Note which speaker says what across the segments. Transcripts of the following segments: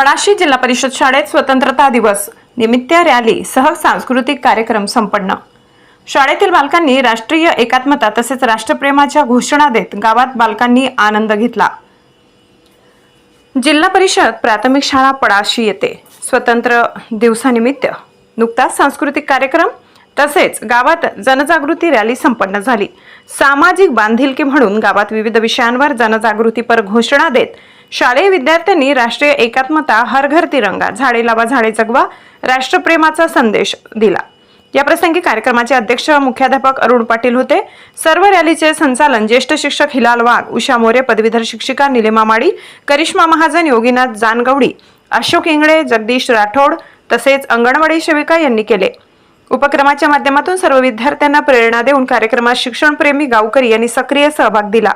Speaker 1: पळाशी जिल्हा परिषद शाळेत स्वतंत्रता दिवस निमित्त रॅली सह सांस्कृतिक कार्यक्रम संपन्न. शाळेतील बालकांनी राष्ट्रीय एकात्मता तसेच राष्ट्रप्रेमाच्या घोषणा देत गावात बालकांनी आनंद घेतला. जिल्हा परिषद प्राथमिक शाळा पळाशी येते. स्वतंत्र दिवसानिमित्त नुकताच सांस्कृतिक कार्यक्रम तसेच गावात जनजागृती रॅली संपन्न झाली. सामाजिक बांधिलकी म्हणून गावात विविध विषयांवर जनजागृतीपर घोषणा देत शालेय विद्यार्थ्यांनी राष्ट्रीय एकात्मता हर घर तिरंगा झाडे लावा झाडे जगवा राष्ट्रप्रेमाचा संदेश दिला. या प्रसंगी कार्यक्रमाचे अध्यक्ष मुख्याध्यापक अरुण पाटील होते. सर्व रॅलीचे संचालन ज्येष्ठ शिक्षक हिलाल वाघ उषा मोरे पदवीधर शिक्षिका निलिमा माळी करिश्मा महाजन योगीनाथ जानगवडी अशोक इंगळे जगदीश राठोड तसेच अंगणवाडी सेविका यांनी केले. उपक्रमाच्या माध्यमातून सर्व विद्यार्थ्यांना प्रेरणा देऊन कार्यक्रमात शिक्षणप्रेमी गावकरी यांनी सक्रिय सहभाग दिला.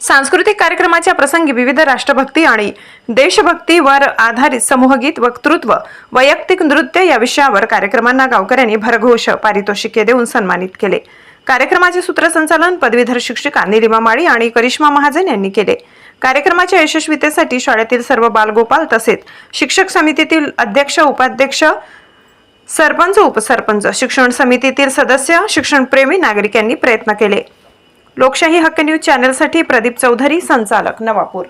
Speaker 1: सांस्कृतिक कार्यक्रमाच्या प्रसंगी विविध राष्ट्रभक्ती आणि देशभक्तीवर आधारित समूहगीत वक्तृत्व वैयक्तिक नृत्य या विषयावर कार्यक्रमांना गावकऱ्यांनी भरघोष पारितोषिके देऊन सन्मानित केले. कार्यक्रमाचे सूत्रसंचालन पदवीधर शिक्षिका निलिमा माळी आणि करिश्मा महाजन यांनी केले. कार्यक्रमाच्या यशस्वीतेसाठी शाळेतील सर्व बालगोपाल तसेच शिक्षक समितीतील अध्यक्ष उपाध्यक्ष सरपंच उपसरपंच शिक्षण समितीतील सदस्य शिक्षणप्रेमी नागरिकांनी प्रयत्न केले. लोकशाही हक्क न्यूज चॅनलसाठी प्रदीप चौधरी संचालक नवापूर.